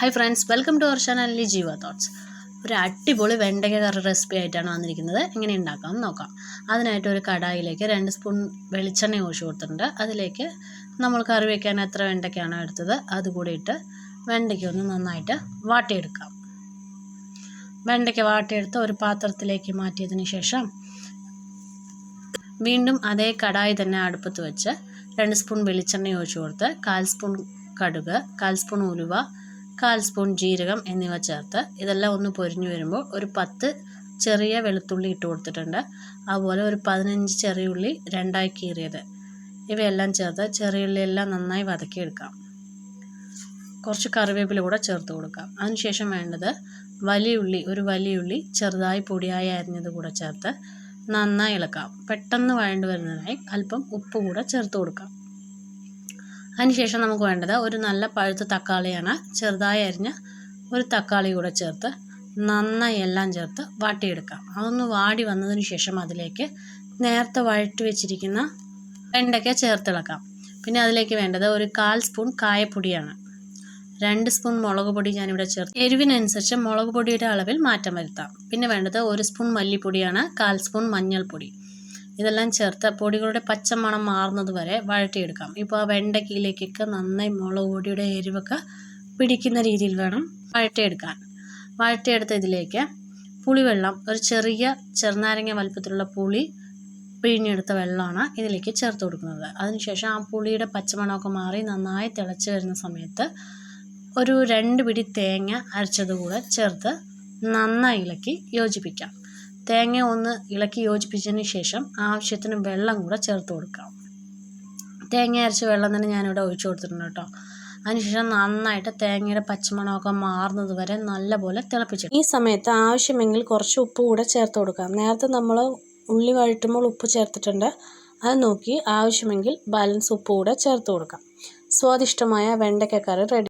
Hi friends welcome to our ചാനലിലെ Jeeva thoughts ഒരു അടിപൊളി വെണ്ടയ്ക്ക കറി റെസിപ്പി ആയിട്ടാണ് വന്നിരിക്കുന്നത്. എങ്ങനെ ഉണ്ടാക്കാം നോക്കാം. അതിനായിട്ട് ഒരു കടായിലേക്ക് രണ്ട് സ്പൂൺ വെളിച്ചെണ്ണ ഒഴിച്ചു കൊടുത്തിട്ടുണ്ട്. അതിലേക്ക് നമ്മൾ കറി വയ്ക്കാൻ എത്ര വെണ്ടയ്ക്കാണോ എടുത്തത് അതുകൂടി ഇട്ട് വെണ്ടയ്ക്ക ഒന്ന് നന്നായിട്ട് വാട്ടിയെടുക്കാം. വെണ്ടയ്ക്ക വാട്ടിയെടുത്ത് ഒരു പാത്രത്തിലേക്ക് മാറ്റിയതിന് ശേഷം വീണ്ടും അതേ കടായി തന്നെ അടുപ്പത്ത് വെച്ച് രണ്ട് സ്പൂൺ വെളിച്ചെണ്ണ ഒഴിച്ചു കൊടുത്ത് കാൽ സ്പൂൺ കടുക് കാൽ സ്പൂൺ ഉലുവ കാൽ സ്പൂൺ ജീരകം എന്നിവ ചേർത്ത് ഇതെല്ലാം ഒന്ന് പൊരിഞ്ഞു വരുമ്പോൾ ഒരു പത്ത് ചെറിയ വെളുത്തുള്ളി ഇട്ട് കൊടുത്തിട്ടുണ്ട്. അതുപോലെ ഒരു പതിനഞ്ച് ചെറിയ ഉള്ളി രണ്ടായി കീറിയത്. ഇവയെല്ലാം ചേർത്ത് ചെറിയ ഉള്ളിയെല്ലാം നന്നായി വതക്കിയെടുക്കാം. കുറച്ച് കറിവേപ്പില കൂടെ ചേർത്ത് കൊടുക്കാം. അതിനുശേഷം വേണ്ടത് വലിയ ഉള്ളി ഒരു വലിയ ഉള്ളി ചെറുതായി പൊടിയായി അരിഞ്ഞത് കൂടെ ചേർത്ത് നന്നായി ഇളക്കാം. പെട്ടെന്ന് വഴണ്ടു വരുന്നതിനായി അല്പം ഉപ്പ് കൂടെ ചേർത്ത് കൊടുക്കാം. അതിനുശേഷം നമുക്ക് വേണ്ടത് ഒരു നല്ല പഴുത്ത തക്കാളിയാണ്. ചെറുതായി അരിഞ്ഞ ഒരു തക്കാളി കൂടെ ചേർത്ത് നന്നായി എല്ലാം ചേർത്ത് വാട്ടിയെടുക്കാം. അതൊന്ന് വാടി വന്നതിന് ശേഷം അതിലേക്ക് നേരത്തെ വഴറ്റി വെച്ചിരിക്കുന്ന വെണ്ടയ്ക്ക ചേർത്തിളക്കാം പിന്നെ അതിലേക്ക് വേണ്ടത് ഒരു കാൽ സ്പൂൺ കായപ്പൊടിയാണ്. രണ്ട് സ്പൂൺ മുളക് പൊടി ഞാനിവിടെ ചേർത്ത് എരിവിനനുസരിച്ച് മുളക് പൊടിയുടെ അളവിൽ മാറ്റം വരുത്താം. പിന്നെ വേണ്ടത് ഒരു സ്പൂൺ മല്ലിപ്പൊടിയാണ് കാൽ സ്പൂൺ മഞ്ഞൾപ്പൊടി. ഇതെല്ലാം ചേർത്ത് പൊടികളുടെ പച്ചമണം മാറുന്നത് വരെ വഴറ്റിയെടുക്കാം. ഇപ്പോൾ ആ വെണ്ടയ്ക്കയിലേക്കൊക്കെ നന്നായി മുളക് പൊടിയുടെ എരിവൊക്കെ പിടിക്കുന്ന രീതിയിൽ വേണം വഴറ്റിയെടുക്കാൻ. വഴറ്റിയെടുത്ത ഇതിലേക്ക് പുളിവെള്ളം ഒരു ചെറിയ ചെറുനാരങ്ങ വലുപ്പത്തിലുള്ള പുളി പിഴിഞ്ഞെടുത്ത വെള്ളമാണ് ഇതിലേക്ക് ചേർത്ത് കൊടുക്കുന്നത്. അതിനുശേഷം ആ പുളിയുടെ പച്ചമണമൊക്കെ മാറി നന്നായി തിളച്ച് വരുന്ന സമയത്ത് ഒരു രണ്ട് പിടി തേങ്ങ അരച്ചത് കൂടെ ചേർത്ത് നന്നായി ഇളക്കി യോജിപ്പിക്കാം. തേങ്ങ ഒന്ന് ഇളക്കി യോജിപ്പിച്ചതിന് ശേഷം ആവശ്യത്തിന് വെള്ളം കൂടെ ചേർത്ത് കൊടുക്കാം. തേങ്ങ അരച്ച വെള്ളം തന്നെ ഞാനിവിടെ ഒഴിച്ചു കൊടുത്തിട്ടുണ്ട് കേട്ടോ. അതിനുശേഷം നന്നായിട്ട് തേങ്ങയുടെ പച്ചമണമൊക്കെ മാറുന്നത് വരെ നല്ലപോലെ തിളപ്പിച്ചു ഈ സമയത്ത് ആവശ്യമെങ്കിൽ കുറച്ച് ഉപ്പ് കൂടെ ചേർത്ത് കൊടുക്കാം. നേരത്തെ നമ്മൾ ഉള്ളി വഴറ്റുമ്പോൾ ഉപ്പ് ചേർത്തിട്ടുണ്ട്. അത് നോക്കി ആവശ്യമെങ്കിൽ ബാലൻസ് ഉപ്പ് കൂടെ ചേർത്ത് കൊടുക്കാം. സ്വാദിഷ്ടമായ വെണ്ടയ്ക്ക കറി റെഡി